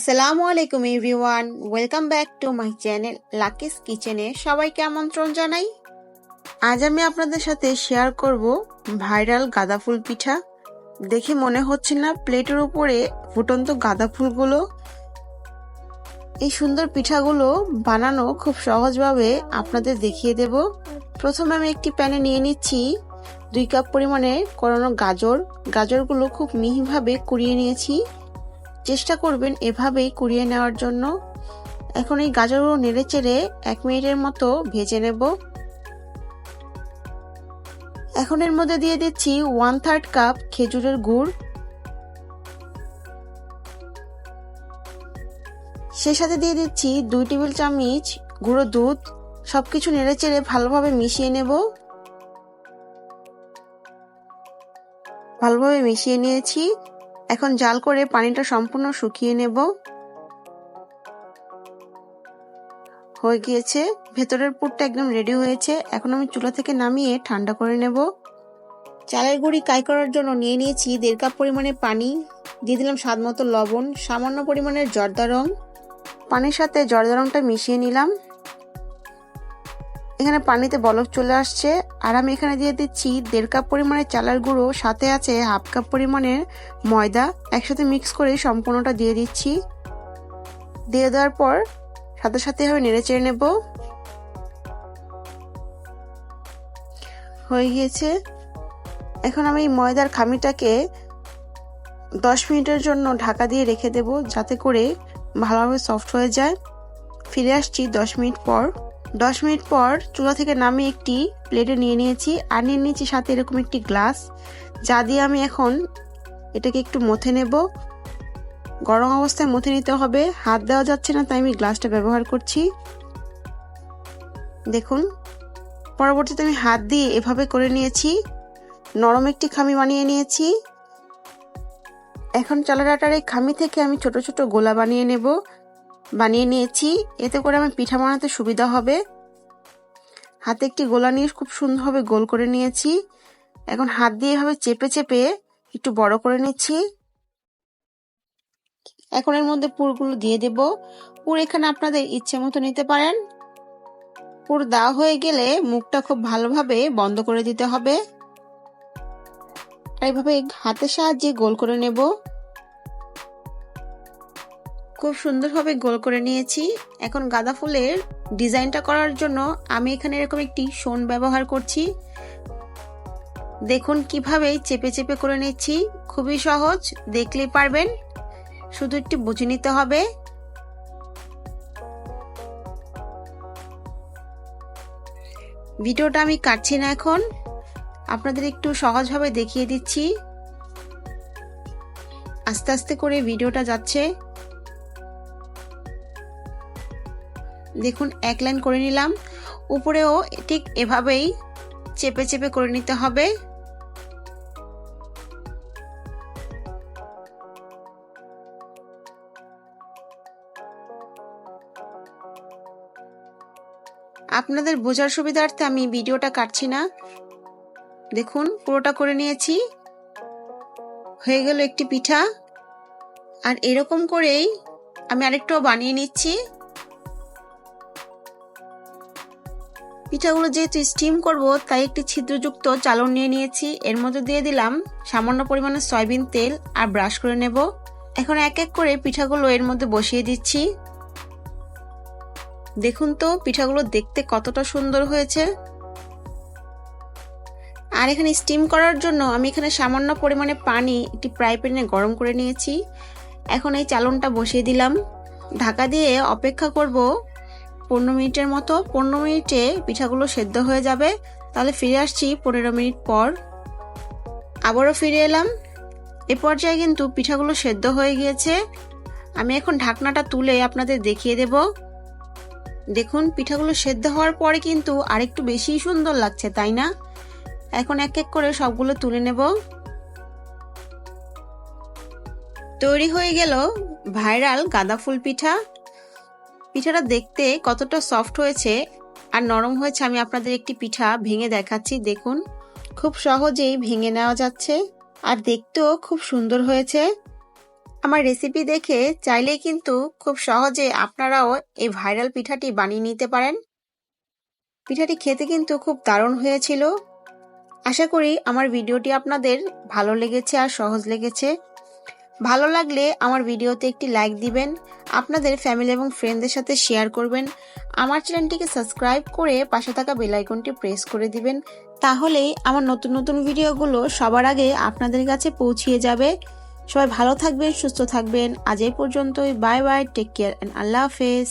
আসসালামু আলাইকুম, everyone. Welcome back to my channel Lucky's কিচেনে। সবাইকে আমন্ত্রণ জানাই। আজ আমি আপনাদের সাথে শেয়ার করব ভাইরাল গাঁদা ফুল পিঠা। দেখে মনে হচ্ছে না প্লেটের উপরে ফুটন্ত গাঁদা ফুলগুলো। এই সুন্দর পিঠাগুলো বানানো খুব সহজভাবে আপনাদের দেখিয়ে দেব। প্রথমে আমি একটি প্যানে নিয়ে নিচ্ছি দুই কাপ পরিমাণে করানো গাজর। গাজরগুলো খুব মিহিভাবে কুড়িয়ে নিয়েছি। চেষ্টা করবেন এভাবেই কুড়িয়ে নেওয়ার জন্য। এখন এই গাজরগুলো নেড়ে চেড়ে এক মিনিটের মতো ভেজে নেব। এখন এর মধ্যে দিয়ে দিচ্ছি ওয়ান থার্ড কাপ খেজুরের গুড়। সেই সাথে দিয়ে দিচ্ছি দুই টেবিল চামচ গুঁড়ো দুধ। সবকিছু নেড়ে চেড়ে ভালোভাবে মিশিয়ে নেব। ভালোভাবে মিশিয়ে নিয়েছি। এখন জাল করে পানিটা সম্পূর্ণ শুকিয়ে নেব। হয়ে গিয়েছে, ভেতরের পুরটা একদম রেডি হয়েছে। এখন আমি চুলা থেকে নামিয়ে ঠান্ডা করে নেব। চালের গুঁড়ি কাই করার জন্য নিয়ে নিয়েছি দেড় কাপ পরিমাণে পানি, দিয়ে দিলাম স্বাদ মতো লবণ, সামান্য পরিমাণের জর্দা রং। পানির সাথে জর্দা রংটা মিশিয়ে নিলাম। এখানে পানিতে বরফ চলে আসছে। আর আমি এখানে দিয়ে দিচ্ছি দেড় কাপ পরিমাণের চালার গুঁড়ো, সাথে আছে হাফ কাপ পরিমাণের ময়দা। একসাথে মিক্স করে সম্পূর্ণটা দিয়ে দিচ্ছি। দিয়ে দেওয়ার পর সাথে সাথে হবে নেড়ে চেড়ে নেব। হয়ে গিয়েছে। এখন আমি ময়দার খামিটাকে দশ মিনিটের জন্য ঢাকা দিয়ে রেখে দেব, যাতে করে ভালোভাবে সফট হয়ে যায়। ফিরে আসছি দশ মিনিট পর। দশ মিনিট পর চুলা থেকে নামিয়ে একটি প্লেটে নিয়ে নিয়েছি আর নিয়ে নিয়েছি সাথে এরকম একটি গ্লাস। যা দিয়ে আমি এখন এটাকে একটু মথে নেব। গরম অবস্থায় মথে নিতে হবে। হাত দেওয়া যাচ্ছে না, তাই আমি গ্লাসটা ব্যবহার করছি। দেখুন, পরবর্তীতে আমি হাত দিয়ে এভাবে করে নিয়েছি। নরম একটি খামি বানিয়ে নিয়েছি। এখন চালের আটার এই খামি থেকে আমি ছোট ছোট গোলা বানিয়ে নেব। বানিয়ে নিয়েছি। এতে করে আমার পিঠা বানাতে সুবিধা হবে। হাতে একটি গোলা নিয়ে খুব সুন্দরভাবে গোল করে নিয়েছি। এখন হাত দিয়ে এভাবে চেপে চেপে একটু বড় করে নিচ্ছি। এখন এর মধ্যে পুরগুলো দিয়ে দেব। পুর এখানে আপনাদের ইচ্ছে মতো নিতে পারেন। পুর দেওয়া হয়ে গেলে মুখটা খুব ভালোভাবে বন্ধ করে দিতে হবে। এইভাবে হাতের সাহায্যে গোল করে নেব। খুব সুন্দরভাবে গোল করে নিয়েছি। এখন গাঁদা ফুলের ডিজাইনটা করার জন্য আমি এখানে এরকম একটি সোন ব্যবহার করছি। দেখুন কীভাবে চেপে চেপে করে নিচ্ছি। খুবই সহজ, দেখলেই পারবেন। শুধু একটু বুঝে নিতে হবে। ভিডিওটা আমি কাটছি না এখন। আপনাদের একটু সহজভাবে দেখিয়ে দিচ্ছি। আস্তে আস্তে করে ভিডিওটা যাচ্ছে। দেখুন, এক লাইন করে নিলাম। উপরেও ঠিক এভাবেই চেপে চেপে করে নিতে হবে। আপনাদের বোঝার সুবিধার্থে আমি ভিডিওটা কাটছি না। দেখুন, পুরোটা করে নিয়েছি। হয়ে গেল একটি পিঠা। আর এরকম করেই আমি আরেকটাও বানিয়ে নিচ্ছি। পিঠাগুলো যেহেতু স্টিম করব, তাই একটি ছিদ্রযুক্ত চালন নিয়ে নিয়েছি। এর মধ্যে দিয়ে দিলাম সামান্য পরিমাণে সয়াবিন তেল আর ব্রাশ করে নেব। এখন এক এক করে পিঠাগুলো এর মধ্যে বসিয়ে দিচ্ছি। দেখুন তো, পিঠাগুলো দেখতে কতটা সুন্দর হয়েছে। আর এখানে স্টিম করার জন্য আমি এখানে সামান্য পরিমাণে পানি একটি ফ্রাই প্যানে গরম করে নিয়েছি। এখন এই চালনটা বসিয়ে দিলাম। ঢাকা দিয়ে অপেক্ষা করব পনেরো মিনিটের মতো, পনেরো মিনিটে পিঠাগুলো সেদ্ধ হয়ে যাবে। তাহলে ফিরে আসছি পনেরো মিনিট পর। আবারও ফিরে এলাম। এ পর্যায়ে কিন্তু পিঠাগুলো সেদ্ধ হয়ে গিয়েছে। আমি এখন ঢাকনাটা তুলে আপনাদের দেখিয়ে দেব। দেখুন, পিঠাগুলো সেদ্ধ হওয়ার পরে কিন্তু আরেকটু বেশি সুন্দর লাগছে, তাই না? এখন এক এক করে সবগুলো তুলে নেব। তৈরি হয়ে গেল ভাইরাল গাঁদা ফুল পিঠা। পিঠাটা দেখতে কতটা সফট হয়েছে আর নরম হয়েছে, আমি আপনাদের একটি পিঠা ভেঙে দেখাচ্ছি, দেখুন। খুব সহজেই ভেঙে নেওয়া যাচ্ছে আর দেখতেও খুব সুন্দর হয়েছে। আমার রেসিপি দেখে চাইলেই কিন্তু খুব সহজে আপনারাও এই ভাইরাল পিঠাটি বানিয়ে নিতে পারেন। পিঠাটি খেতে কিন্তু খুব দারুণ হয়েছিল। আশা করি আমার ভিডিওটি আপনাদের ভালো লেগেছে আর সহজ লেগেছে। ভালো লাগলে আমার ভিডিওতে একটি লাইক দিবেন, আপনাদের ফ্যামিলি এবং ফ্রেন্ডদের সাথে শেয়ার করবেন, আমার চ্যানেলটিকে সাবস্ক্রাইব করে পাশে থাকা বেল আইকনটি প্রেস করে দিবেন, তাহলেই আমার নতুন নতুন ভিডিওগুলো সবার আগে আপনাদের কাছে পৌঁছিয়ে যাবে। সবাই ভালো থাকবেন, সুস্থ থাকবেন, আজ এই পর্যন্তই bye bye take care and আল্লাহ হাফেজ।